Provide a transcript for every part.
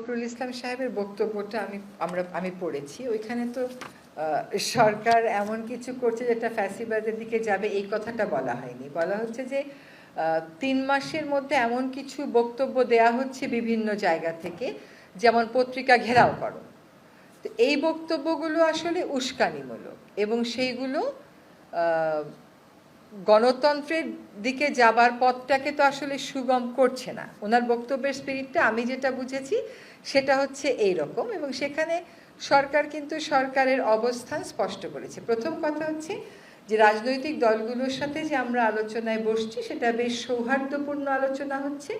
ফখরুল ইসলাম সাহেবের বক্তব্যটা আমি, আমরা, আমি পড়েছি। ওইখানে তো সরকার এমন কিছু করছে যেটা ফ্যাসিবাদের দিকে যাবে, এই কথাটা বলা হয়নি। বলা হচ্ছে যে তিন মাসের মধ্যে এমন কিছু বক্তব্য দেয়া হচ্ছে বিভিন্ন জায়গা থেকে, যেমন পত্রিকা ঘেরাও করো। তো এই বক্তব্যগুলো আসলে উস্কানিমূলক এবং সেইগুলো গণতন্ত্রের দিকে যাবার পথটাকে তো আসলে সুগম করছে না। ওনার বক্তব্যের স্পিরিটটা আমি যেটা বুঝেছি সেটা হচ্ছে এই রকম এবং সেখানে সরকার কিন্তু সরকারের অবস্থান স্পষ্ট করেছে। প্রথম কথা হচ্ছে যে রাজনৈতিক দলগুলোর সাথে যে আমরা আলোচনায় বসছি সেটা বেশ সৌহার্দ্যপূর্ণ আলোচনা হচ্ছে।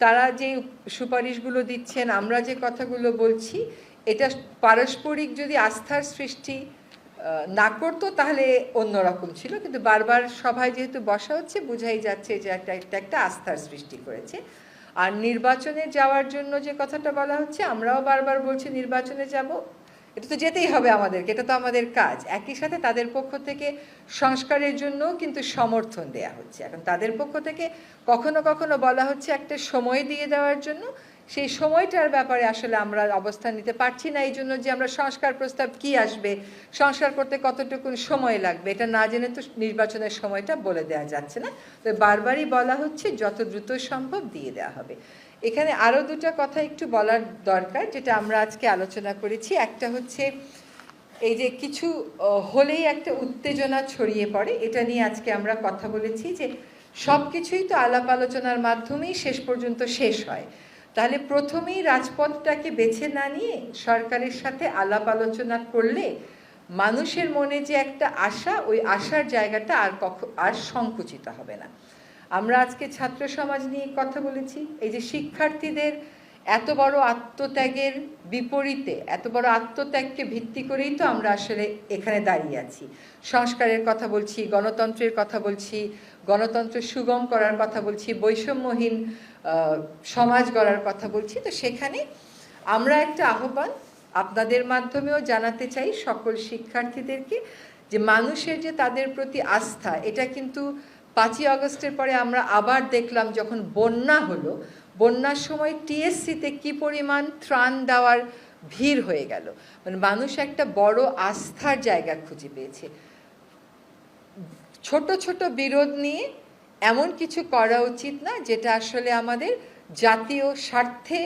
তারা যে সুপারিশগুলো দিচ্ছেন, আমরা যে কথাগুলো বলছি, এটা পারস্পরিক যদি আস্থার সৃষ্টি না করতো, তাহলে অন্যরকম ছিল। কিন্তু বারবার সভায় যেহেতু বসা হচ্ছে, বোঝাই যাচ্ছে যে একটা একটা একটা আস্থার সৃষ্টি করেছে। আর নির্বাচনে যাওয়ার জন্য যে কথাটা বলা হচ্ছে, আমরাও বারবার বলছি নির্বাচনে যাব। এটা তো যেতেই হবে আমাদেরকে, এটা তো আমাদের কাজ। একই সাথে তাদের পক্ষ থেকে সংস্কারের জন্যও কিন্তু সমর্থন দেয়া হচ্ছে। এখন তাদের পক্ষ থেকে কখনো কখনো বলা হচ্ছে, একটা সময় দিয়ে দেওয়ার জন্য সেই সময়টার ব্যাপারে আসলে আমরা অবস্থান নিতে পারছি না। এই জন্য যে আমরা সংস্কার প্রস্তাব কি আসবে, সংস্কার করতে কতটুকু সময় লাগবে, এটা না জেনে তো নির্বাচনের সময়টা বলে দেওয়া যাচ্ছে না। তো বারবারই বলা হচ্ছে, যত দ্রুত সম্ভব দিয়ে দেওয়া হবে। এখানে আরও দুটো কথা একটু বলার দরকার, যেটা আমরা আজকে আলোচনা করেছি। একটা হচ্ছে, এই যে কিছু হলেই একটা উত্তেজনা ছড়িয়ে পড়ে, এটা নিয়ে আজকে আমরা কথা বলেছি যে সব কিছুই তো আলাপ আলোচনার মাধ্যমেই শেষ পর্যন্ত শেষ হয়। তাহলে প্রথমেই রাজপথটাকে বেছে না নিয়ে সরকারের সাথে আলাপ আলোচনা করলে মানুষের মনে যে একটা আশা, ওই আশার জায়গাটা আর কখ, আর সংকুচিত হবে না। আমরা আজকে ছাত্র সমাজ নিয়ে কথা বলেছি। এই যে শিক্ষার্থীদের এত বড় আত্মত্যাগের বিপরীতে, এত বড় আত্মত্যাগকে ভিত্তি করেই তো আমরা আসলে এখানে দাঁড়িয়ে আছি। সংস্কারের কথা বলছি, গণতন্ত্রের কথা বলছি, গণতন্ত্র সুগম করার কথা বলছি, বৈষম্যহীন সমাজ গড়ার কথা বলছি। তো সেখানে আমরা একটা আহ্বান আপনাদের মাধ্যমেও জানাতে চাই সকল শিক্ষার্থীদেরকে যে মানুষের যে তাদের প্রতি আস্থা, এটা কিন্তু পাঁচই আগস্টের পরে আমরা আবার দেখলাম যখন বন্যা হলো, বন্যার সময় টিএসসিতে কি পরিমাণ ত্রাণ দেওয়ার ভিড় হয়ে গেল। মানে মানুষ একটা বড় আস্থার জায়গা খুঁজে পেয়েছে। ছোট ছোট বিরোধ নিয়ে এমন কিছু করা উচিত না, যেটা আসলে আমাদের জাতীয় স্বার্থে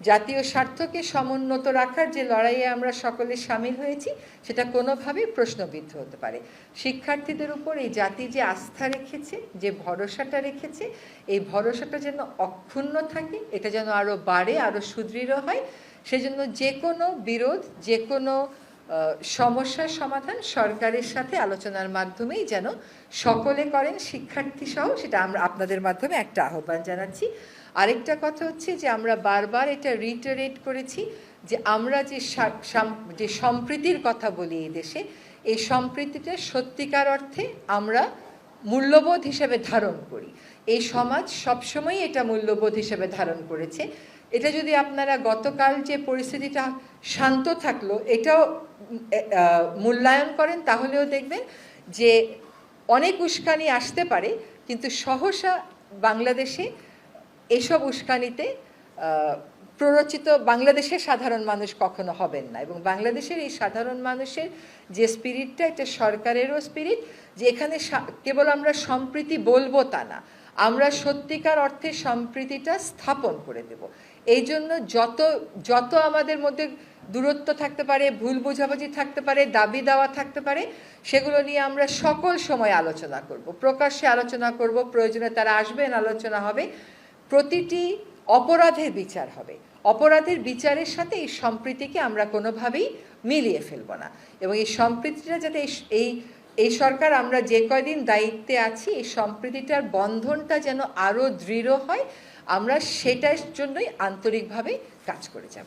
জাতীয় স্বার্থকে সমুন্নত রাখার যে লড়াইয়ে আমরা সকলে সামিল হয়েছি, সেটা কোনোভাবেই প্রশ্নবিদ্ধ হতে পারে। শিক্ষার্থীদের উপর এই জাতি যে আস্থা রেখেছে, যে ভরসাটা রেখেছে, এই ভরসাটা যেন অক্ষুণ্ণ থাকে, এটা যেন আরও বাড়ে আরও সুদৃঢ় হয়, সেজন্য যে কোনো বিরোধ, যে কোনো সমস্যার সমাধান সরকারের সাথে আলোচনার মাধ্যমেই যেন সকলে করেন, শিক্ষার্থী সহ, সেটা আমরা আপনাদের মাধ্যমে একটা আহ্বান জানাচ্ছি। আরেকটা কথা হচ্ছে যে আমরা বারবার এটা রিটারেট করেছি যে আমরা যে যে সম্প্রীতির কথা বলি এই দেশে, এই সম্প্রীতিটা সত্যিকার অর্থে আমরা মূল্যবোধ হিসেবে ধারণ করি। এই সমাজ সবসময় এটা মূল্যবোধ হিসেবে ধারণ করেছে। এটা যদি আপনারা গতকাল যে পরিস্থিতিটা শান্ত থাকল, এটাও মূল্যায়ন করেন, তাহলেও দেখবেন যে অনেক উস্কানি আসতে পারে, কিন্তু সহসা বাংলাদেশে এসব উস্কানিতে প্ররোচিত বাংলাদেশের সাধারণ মানুষ কখনো হবেন না এবং বাংলাদেশের এই সাধারণ মানুষের যে স্পিরিটটা এটা সরকারেরও স্পিরিট যে এখানে কেবল আমরা সম্প্রীতি বলব তা না, আমরা সত্যিকার অর্থে সম্প্রীতিটা স্থাপন করে দেব। এই জন্য যত যত আমাদের মধ্যে দূরত্ব থাকতে পারে, ভুল বোঝাবুঝি থাকতে পারে, দাবি দেওয়া থাকতে পারে, সেগুলো নিয়ে আমরা সকল সময় আলোচনা করব। প্রকাশ্যে আলোচনা করব, প্রয়োজনে তারা আসবেন, আলোচনা হবে। প্রতিটি অপরাধের বিচার হবে। অপরাধের বিচারের সাথে এই সম্প্রীতিকে আমরা কোনোভাবেই মিলিয়ে ফেলব না। এবং এই সম্প্রীতিটা যাতে এই- এই সরকার আমরা যে কয়দিন দায়িত্বে আছি, এই সম্প্রীতিটার বন্ধনটা যেন আরও দৃঢ় হয়, আমরা সেটার জন্যই আন্তরিকভাবে কাজ করে যাব।